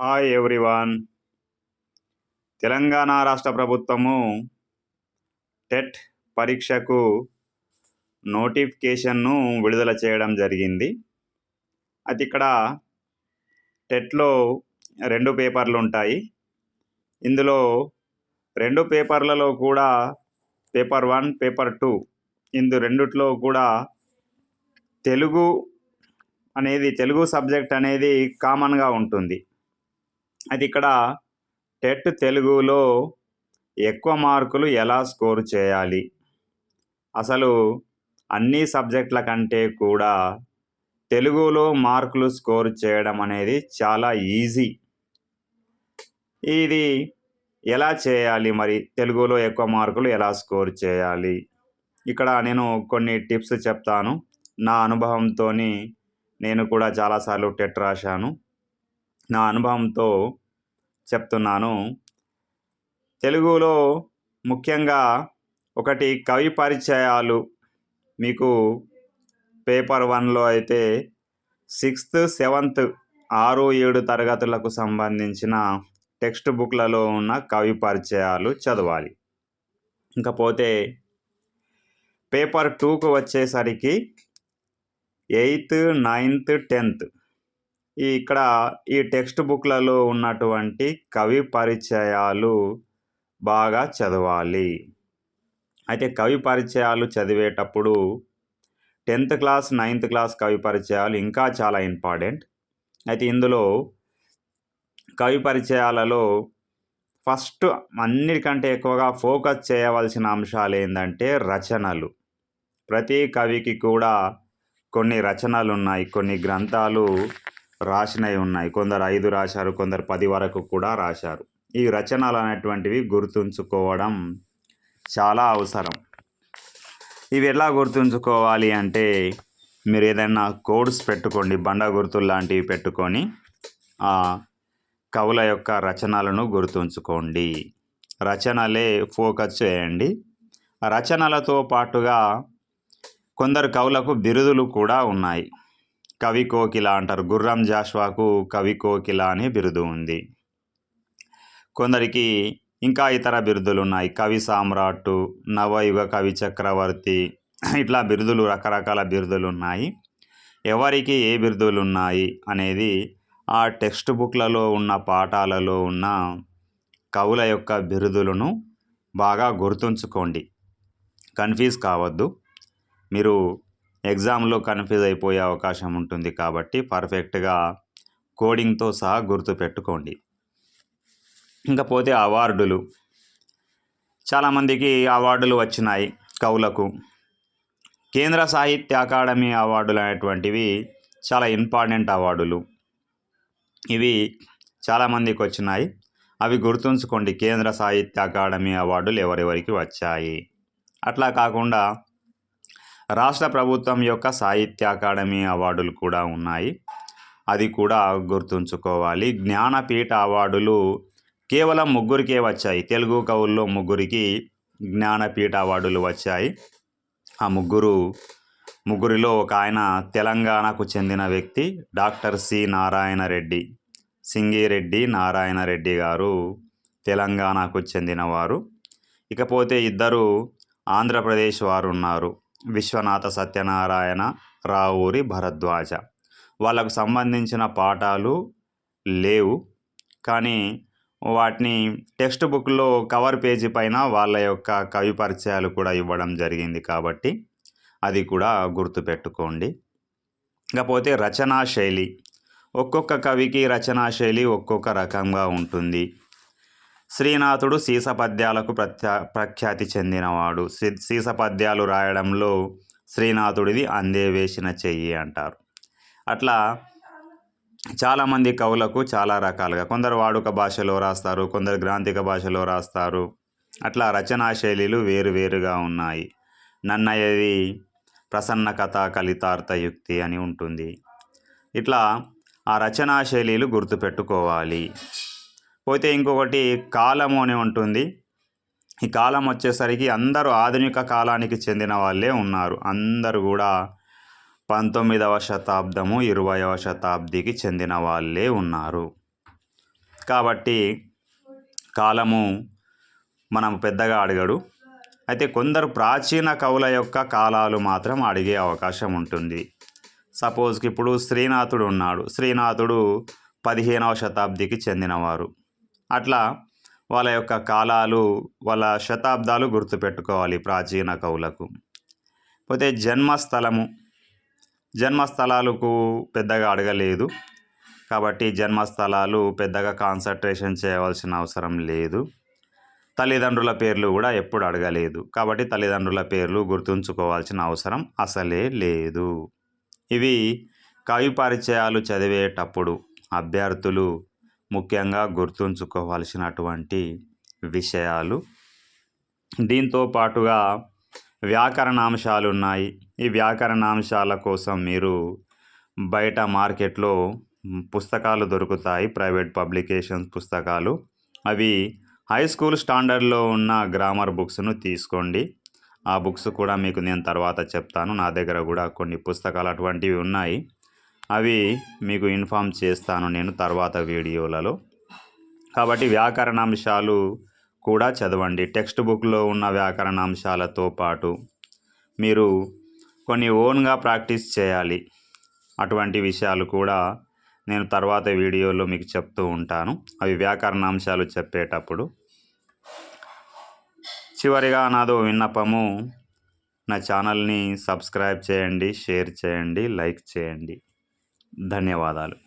Hi everyone Telangana రాష్ట్ర ప్రభుత్వము TET పరీక్షకు నోటిఫికేషన్ను విడుదల చేయడం జరిగింది. అది ఇక్కడ టెట్లో రెండు పేపర్లు ఉంటాయి. ఇందులో రెండు పేపర్లలో కూడా పేపర్ వన్ పేపర్ టూ ఇందు రెండిట్లో కూడా తెలుగు అనేది తెలుగు సబ్జెక్ట్ అనేది కామన్గా ఉంటుంది. అది ఇక్కడ టెట్ తెలుగులో ఎక్కువ మార్కులు ఎలా స్కోర్ చేయాలి? అసలు అన్ని సబ్జెక్టుల కంటే కూడా తెలుగులో మార్కులు స్కోర్ చేయడం అనేది చాలా ఈజీ. ఇది ఎలా చేయాలి మరి? తెలుగులో ఎక్కువ మార్కులు ఎలా స్కోర్ చేయాలి? ఇక్కడ నేను కొన్ని టిప్స్ చెప్తాను. నా అనుభవంతో నేను కూడా చాలాసార్లు టెట్ రాశాను. నా అనుభవంతో చెప్తున్నాను. తెలుగులో ముఖ్యంగా ఒకటి కవి పరిచయాలు. మీకు పేపర్ వన్లో అయితే సిక్స్త్ సెవెంత్ ఆరు ఏడు తరగతులకు సంబంధించిన టెక్స్ట్ బుక్లలో ఉన్న కవి పరిచయాలు చదవాలి. ఇంకపోతే పేపర్ టూకు వచ్చేసరికి ఎయిత్ నైన్త్ టెన్త్ ఈ ఇక్కడ ఈ టెక్స్ట్ బుక్లలో ఉన్నటువంటి కవి పరిచయాలు బాగా చదవాలి. అయితే కవి పరిచయాలు చదివేటప్పుడు టెన్త్ క్లాస్ నైన్త్ క్లాస్ కవి పరిచయాలు ఇంకా చాలా ఇంపార్టెంట్. అయితే ఇందులో కవి పరిచయాలలో ఫస్ట్ అన్నిటికంటే ఎక్కువగా ఫోకస్ చేయవలసిన అంశాలు ఏంటంటే రచనలు. ప్రతి కవికి కూడా కొన్ని రచనలు ఉన్నాయి కొన్ని గ్రంథాలు రాసినవి ఉన్నాయి. కొందరు ఐదు రాశారు కొందరు పది వరకు కూడా రాశారు. ఈ రచనలు అనేటువంటివి గుర్తుంచుకోవడం చాలా అవసరం. ఇవి ఎలా గుర్తుంచుకోవాలి అంటే మీరు ఏదైనా కోడ్స్ పెట్టుకోండి బండ గుర్తులు లాంటివి పెట్టుకొని ఆ కవుల యొక్క రచనలను గుర్తుంచుకోండి. రచనలే ఫోకస్ చేయండి. రచనలతో పాటుగా కొందరు కవులకు బిరుదులు కూడా ఉన్నాయి. కవి కోకిల అంటారు. గుర్రం జాష్వాకు కవి కోకిల అనే బిరుదు ఉంది. కొందరికి ఇంకా ఇతర బిరుదులు ఉన్నాయి కవి సామ్రాట్ నవయుగ కవి చక్రవర్తి ఇట్లా బిరుదులు రకరకాల బిరుదులు ఉన్నాయి ఎవరికి ఏ బిరుదులు ఉన్నాయి అనేది ఆ టెక్స్ట్ బుక్లలో ఉన్న పాఠాలలో ఉన్న కవుల యొక్క బిరుదులను బాగా గుర్తుంచుకోండి. కన్ఫ్యూజ్ కావద్దు. మీరు ఎగ్జామ్లో కన్ఫ్యూజ్ అయిపోయే అవకాశం ఉంటుంది కాబట్టి పర్ఫెక్ట్గా కోడింగ్తో సహా గుర్తుపెట్టుకోండి ఇంకపోతే అవార్డులు. చాలామందికి అవార్డులు వచ్చినాయి కవులకు. కేంద్ర సాహిత్య అకాడమీ అవార్డులు అనేటువంటివి చాలా ఇంపార్టెంట్ అవార్డులు. ఇవి చాలామందికి వచ్చినాయి. అవి గుర్తుంచుకోండి. కేంద్ర సాహిత్య అకాడమీ అవార్డులు ఎవరెవరికి వచ్చాయి. అట్లా కాకుండా రాష్ట్ర ప్రభుత్వం యొక్క సాహిత్య అకాడమీ అవార్డులు కూడా ఉన్నాయి. అది కూడా గుర్తుంచుకోవాలి. జ్ఞానపీఠ అవార్డులు కేవలం ముగ్గురికే వచ్చాయి. తెలుగు కవుల్లో ముగ్గురికి జ్ఞానపీఠ అవార్డులు వచ్చాయి. ఆ ముగ్గురు ముగ్గురిలో ఒక ఆయన తెలంగాణకు చెందిన వ్యక్తి డాక్టర్ సి నారాయణ రెడ్డి. సింగిరెడ్డి నారాయణ రెడ్డి గారు తెలంగాణకు చెందినవారు. ఇకపోతే ఇద్దరు ఆంధ్రప్రదేశ్ వారు ఉన్నారు. విశ్వనాథ సత్యనారాయణ రావూరి భరద్వాజ. వాళ్ళకు సంబంధించిన పాఠాలు లేవు. కానీ వాటిని టెక్స్ట్ బుక్లో కవర్ పేజీ పైన వాళ్ళ యొక్క కవి పరిచయాలు కూడా ఇవ్వడం జరిగింది కాబట్టి అది కూడా గుర్తుపెట్టుకోండి. ఇకపోతే రచనా శైలి ఒక్కొక్క కవికి రచనా శైలి ఒక్కొక్క రకంగా ఉంటుంది. శ్రీనాథుడు సీస పద్యాలకు ప్రత్యా ప్రఖ్యాతి చెందినవాడు. సీస పద్యాలు రాయడంలో శ్రీనాథుడిది అందే వేసిన చెయ్యి అంటారు. అట్లా చాలామంది కవులకు చాలా రకాలుగా కొందరు వాడుక భాషలో రాస్తారు కొందరు గ్రాంథిక భాషలో రాస్తారు. అట్లా రచనా శైలిలు వేరు వేరుగా ఉన్నాయి. నన్నయ్యది ప్రసన్న కథ కలితార్థ యుక్తి అని ఉంటుంది. ఇట్లా ఆ రచనా శైలిలు గుర్తుపెట్టుకోవాలి. పోతే ఇంకొకటి కాలము అని ఉంటుంది. ఈ కాలం వచ్చేసరికి అందరూ ఆధునిక కాలానికి చెందిన వాళ్ళే ఉన్నారు. అందరూ కూడా పంతొమ్మిదవ శతాబ్దము ఇరవైవ శతాబ్దికి చెందిన వాళ్ళే ఉన్నారు. కాబట్టి కాలము మనం పెద్దగా అడగడు. అయితే కొందరు ప్రాచీన కవుల యొక్క కాలాలు మాత్రం అడిగే అవకాశం ఉంటుంది. సపోజ్కి ఇప్పుడు శ్రీనాథుడు ఉన్నాడు. శ్రీనాథుడు పదిహేనవ శతాబ్దికి చెందినవారు. అట్లా వాళ్ళ యొక్క కాలాలు వాళ్ళ శతాబ్దాలు గుర్తుపెట్టుకోవాలి ప్రాచీన కవులకు. పోతే జన్మస్థలము. జన్మస్థలాలకు పెద్దగా అడగలేదు. కాబట్టి జన్మస్థలాలు పెద్దగా కాన్సన్ట్రేషన్ చేయవలసిన అవసరం లేదు. తల్లిదండ్రుల పేర్లు కూడా ఎప్పుడు అడగలేదు. కాబట్టి తల్లిదండ్రుల పేర్లు గుర్తుంచుకోవాల్సిన అవసరం అసలే లేదు. ఇవి కవి పరిచయాలు చదివేటప్పుడు అభ్యర్థులు ముఖ్యంగా గుర్తుంచుకోవాల్సినటువంటి విషయాలు. దీంతో పాటుగా వ్యాకరణాంశాలు ఉన్నాయి ఈ వ్యాకరణాంశాల కోసం మీరు బయట మార్కెట్లో పుస్తకాలు దొరుకుతాయి ప్రైవేట్ పబ్లికేషన్స్ పుస్తకాలు. అవి హై స్కూల్ స్టాండర్డ్లో ఉన్న గ్రామర్ బుక్స్ను తీసుకోండి. ఆ బుక్స్ కూడా మీకు నేను తర్వాత చెప్తాను. నా దగ్గర కూడా కొన్ని పుస్తకాలు అటువంటివి ఉన్నాయి. అవి మీకు ఇన్ఫామ్ చేస్తాను నేను తర్వాత వీడియోలలో. కాబట్టి వ్యాకరణాంశాలు కూడా చదవండి. టెక్స్ట్ బుక్లో ఉన్న వ్యాకరణాంశాలతో పాటు మీరు కొన్ని ఓన్గా ప్రాక్టీస్ చేయాలి. అటువంటి విషయాలు కూడా నేను తర్వాత వీడియోలో మీకు చెప్తూ ఉంటాను. అవి వ్యాకరణాంశాలు చెప్పేటప్పుడు. చివరిగా నాదో విన్నపము నా ఛానల్ని సబ్స్క్రైబ్ చేయండి షేర్ చేయండి లైక్ చేయండి. ధన్యవాదాలు.